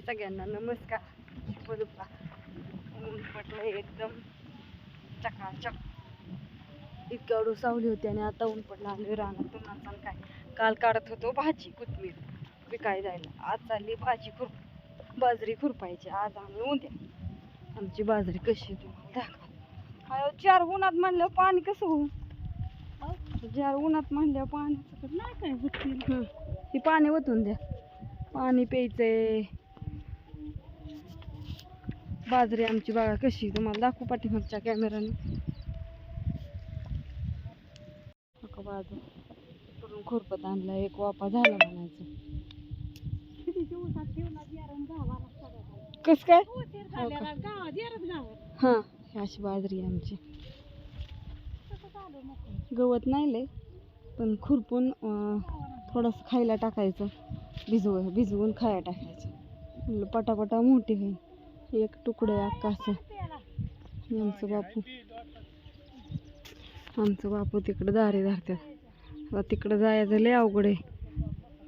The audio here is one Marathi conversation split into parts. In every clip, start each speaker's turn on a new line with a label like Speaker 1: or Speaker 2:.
Speaker 1: सगळ्यांना नमस्कार. शुभदुपा ऊन पडलंय एकदम चकाचक. इतक्या सावली होती आणि आता ऊन पडलं आलोय रानातून आता काय? काल काढत होतो भाजी कोथमीर विकाय जायला? आज चालली भाजी खुरप बाजरी खुरपायची. आज आम्ही उद्या. आमची बाजरी कशी तुम्हाला दाखव. चार उन्हात म्हणलं पाणी कसं होऊ चार उन्हात म्हणल्यावर पाण्याचं नाही काय होतील ही पाणी ओतून द्या. पाणी प्यायचंय. बाजरी आमची बघा कशी तुम्हाला दाखवू पाठीमागच्या कॅमेराने बाजू. खुरपत आणला. एक वापा झाला म्हणायचं. कस काय? हो? हा ही अशी बाजरी आहे आमची. गवत नाही लय पण खुरपून थोडंसं खायला टाकायचं. भिजव भिजवून खायला टाकायचं. पटापटा मोठी होईल. एक तुकडे अख्खा आमचं बापू. आमचं बापू तिकडं दारे धरतात आता तिकडं जायचं लय अवघड आहे.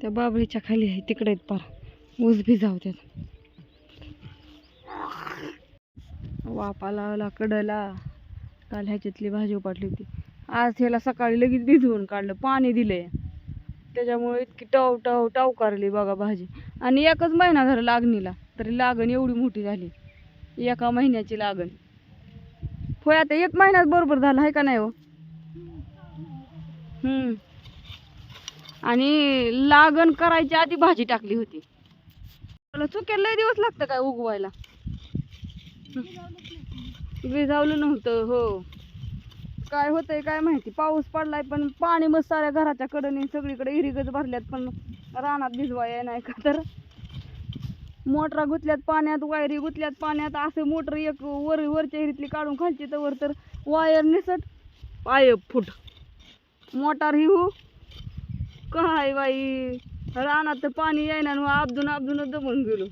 Speaker 1: त्या बाबळीच्या खाली आहे तिकडे आहेत पार. ऊस भिजावतात वापाला लावला कडला. काल ह्याच्यातली भाजी उपाटली होती. आज ह्याला सकाळी लगेच भिजवून काढलं पाणी दिलंय. त्याच्यामुळे इतकी टव टव टवकारली बघा भाजी. आणि एकच महिना झाला लागणीला. तरी लागण एवढी मोठी झाली. एका महिन्याची लागण. होय आता एक महिन्यात बरोबर झाला आहे का नाही हो? हम्म. आणि लागण करायच्या आधी भाजी टाकली होती. मला लय दिवस लागतं काय उगवायला? भिजावलं नव्हतं हो. काय होतंय काय माहिती. पाऊस पडलाय पण पाणी मग साऱ्या घराच्या कडनी सगळीकडे इरिगच भरल्यात पण रानात भिजवाय नाही का तर? मोटरा गुतल्यात पाण्यात वायरी गुतल्यात पाण्यात असं मोटर एक वर वरच्या हिरीतली काढून खालची तर तर वायर निसट पाय फुट. मोटार ही हो. काय बाई? रानात तर पाणी येईना आणि abdून abdून दमून गेलो.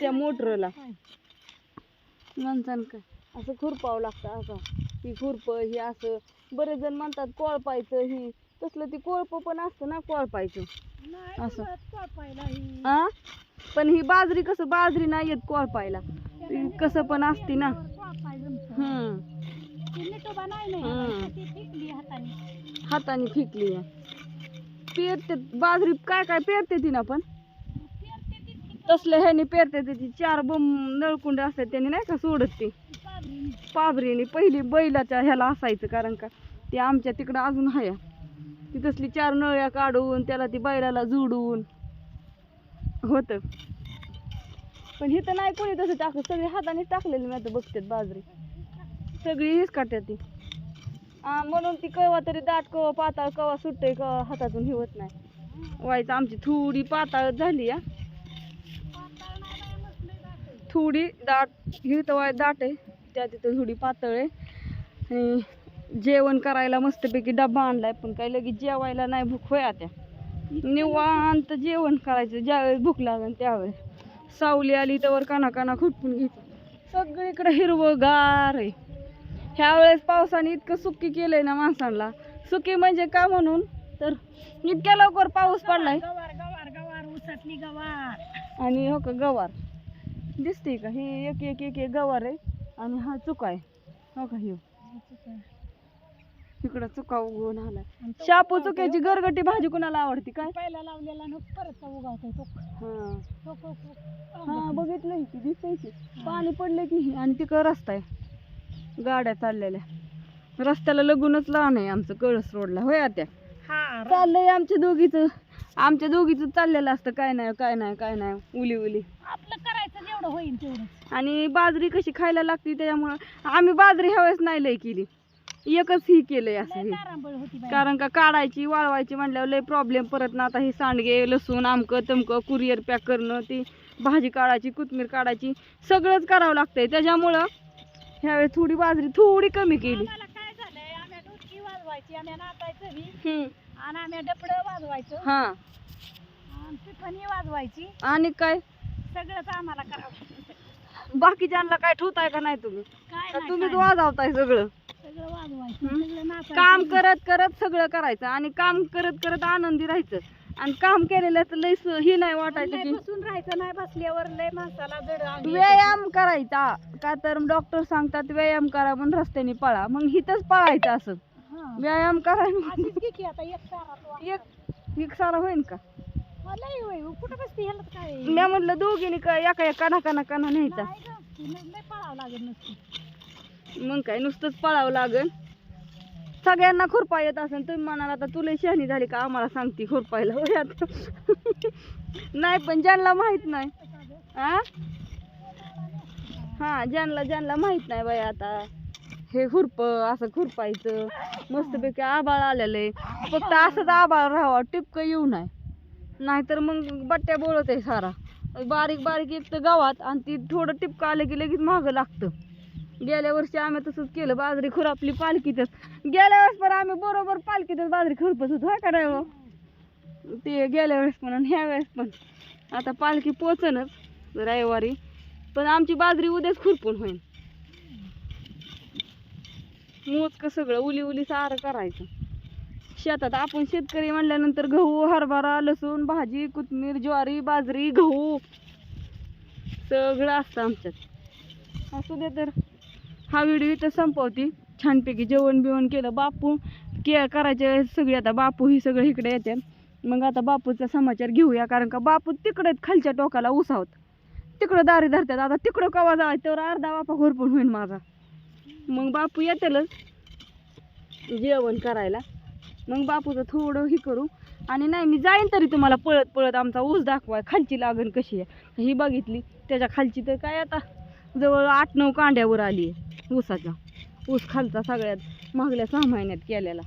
Speaker 1: त्या मोटरला. माणसानं काय? असं खुरपावं लागतं असं. ही खुरप ही असं. बरेच जण म्हणतात कोळपायचं ही. तसलं ती कोळप पण असतं ना कोळपायचं. असं. पण ही बाजरी कसं बाजरी नाही येत कोळपायला कसं पण असती ना. हम्म. हाताने. फेकली आहे. पेरते बाजरी काय काय पेरते ती ना पण? तसल्या ह्याने पेरते ती चार बम नळकुंड असतात त्याने नाही का सोडत ती? पाबरीने. पहिली बैलाच्या ह्याला असायचं कारण का ते आमच्या तिकडं अजून आहे ती तसली चार नळ्या काढून त्याला ती बैलाला जोडून होतं. पण हे तर नाही कोणी तसं टाकत सगळी हाताने टाकलेली मी आता बघतात बाजरी. सगळी हीच काढतात ती म्हणून ती कवा तरी दाट कवा पाताळ कवा सुटते कवा हातातून हे होत नाही. व्हायचं आमची थोडी पाताळ झाली या थोडी दाट ही तर वाय दाट आहे. त्या तिथं थोडी पातळ आहे. आणि जेवण करायला मस्तपैकी डबा आणलाय पण काही लगेच जेवायला नाही भूक होय त्या निवांत जेवण करायचं ज्यावेळेस भूक लागेल त्यावेळेस. सावली आली त्यावर काना काना खुटपून घ्यायची. सगळीकडे हिरवंगार आहे. ह्या वेळेस पावसाने इतकं सुकी केलंय ना माणसांना सुकी म्हणजे का म्हणून? तर इतक्या लवकर पाऊस पडलाय.
Speaker 2: गवार गवार गवार उसातली गवार
Speaker 1: आणि हो का गवार. दिसते का? ही एक एक एक एक गवार आहे आणि हा चुका आहे. हो का ह्यो इकडं चुका उगवून आलाय. शापू चुक्याची गरगटी भाजी कुणाला आवडती काय?
Speaker 2: पहिला लावलेला न परत उगावतोय तो
Speaker 1: हा.
Speaker 2: तो- तो- तो-
Speaker 1: हा बघितलंय की दिसतंय की. पाणी पडलं की आणि तिकडं रस्ता आहे. गाड्या चाललेल्या. रस्त्याला लगूनच लहान आहे आमचं कळस रोडला. होय आत्या?
Speaker 2: हा
Speaker 1: चाललंय आमच्या दोघीचं. आमच्या दोघीचं चाललेलं असतं. काय नाही काय नाही काय नाही. उली उली.
Speaker 2: आपलं करायचं जेवढं होईल तेवढं
Speaker 1: आणि बाजरी कशी खायला लागते त्याच्यामुळं आम्ही बाजरी ह्या वेळेस नाही लय केली. एकच ही केलंय असं
Speaker 2: लय
Speaker 1: हे.
Speaker 2: तारांबळ होती बाई.
Speaker 1: कारण का काढायची वाळवायची म्हणल्यावर लय प्रॉब्लेम परत ना आता हे सांडगे लसूण आमकं तमकं कुरिअर पॅक करणं ती भाजी काढायची कोथमीर काढायची सगळंच करावं लागतंय. त्याच्यामुळं ह्यावेळेस थोडी बाजरी थोडी कमी केली.
Speaker 2: आम्हाला काय झालंय आम्ही डुचकी वाजवायची आम्ही नाचायचं बी.
Speaker 1: हम्म.
Speaker 2: आणि आम्ही डपडं वाजवायचं.
Speaker 1: हा.
Speaker 2: आणि पिफणी वाजवायची.
Speaker 1: आणि काय?
Speaker 2: सगळंच आम्हाला करावं
Speaker 1: बाकीच्यांना काय ठेवताय का नाही तुम्ही?
Speaker 2: काय
Speaker 1: का
Speaker 2: नाही,
Speaker 1: तुम्हीच
Speaker 2: काय.
Speaker 1: वाजवताय सगळं? काम करत करत सगळं करायचं आणि काम करत करत आनंदी राहायचं. आणि काम केलेलं तर लय ही नाही वाटायचं
Speaker 2: लय
Speaker 1: की
Speaker 2: बसून राहायचं नाही बसल्यावर लय माणसाला जड.
Speaker 1: व्यायाम करायचा. का तर डॉक्टर सांगतात व्यायाम करा म्हणून रस्त्याने पळा. मग हिथंच पळायचं असं. व्यायाम करायला
Speaker 2: अशीच की की आता एक सारा
Speaker 1: होईन का?
Speaker 2: लय होय. कुठं बसते ह्याला काय?
Speaker 1: मी दोघीने का एका एका काना काना न्यायचा.
Speaker 2: पळावं लागेल नसतं.
Speaker 1: मग काय नुसतंच पळावं लागल सगळ्यांना खुरपा येत असेल तुम्ही म्हणाल आता तुला शहाणी झाली का? आम्हाला सांगते खुरपायला होय आता. नाही पण ज्यांना माहीत नाही. आ? हा ज्यांना ज्यांना माहीत नाही बाई आता. हे खुरप असं खुरपायचं मस्तपैकी आबाळ आलेलं आहे. फक्त असंच आबाळ राहावा टिपकं येऊ नाही नाहीतर मग बट्ट्या बोलत आहे सारा. बारीक बारीक येतं गावात आणि ती थोडं टिपकं आलं की लगेच मागं लागतं. गेल्या वर्षी आम्ही तसंच केलं बाजरी खुरापली पालखीतच. गेल्या वेळेस पण आम्ही बरोबर पालखीतच बाजरी खुरपत होतो हा का नाही हो? ते गेल्या वेळेस पण आणि ह्या वेळेस पण. आता पालखी पोचनच रविवारी पण आमची बाजरी उद्याच खुरपून होईल. मोजकं सगळं उली उली सारं करायचं. शेतात आपण शेतकरी म्हणल्यानंतर गहू हरभरा लसूण भाजी कोथमीर ज्वारी बाजरी गहू सगळं असतं आमच्यात. असू दे तर. हा व्हिडिओ इथं संपवती. छानपैकी जेवण बिवण केलं. बापू के करायचे सगळे आता. बापू ही सगळं इकडे येते. मग आता बापूचा समाचार घेऊया. कारण का बापू तिकडे खालच्या टोकाला उसावत. तिकडं दारी धरतात. आता तिकडं कवा जायचं तर अर्धा बापा घोरपून होईल माझा. मग बापू येतेलच जेवण करायला. मग बापूचं थोडं हे करू. आणि नाही मी जाईन तरी तुम्हाला पळत पळत आमचा ऊस दाखवाय. खालची लागण कशी आहे? ही बघितली. त्याच्या खालची तर काय आता? जवळ आठ नऊ कांड्यावर आली आहे. ऊसाचा. ऊस खालचा सगळ्यात मागल्या सहा महिन्यात केलेला.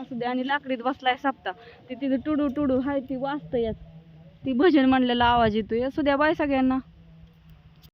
Speaker 1: असू दे आणि लाकडीत बसलाय सापता. ते तिथं टुडू टुडू हाय ती वाजतंय ती भजन म्हणलेला आवाज येतोय. असू द्या बाय सगळ्यांना.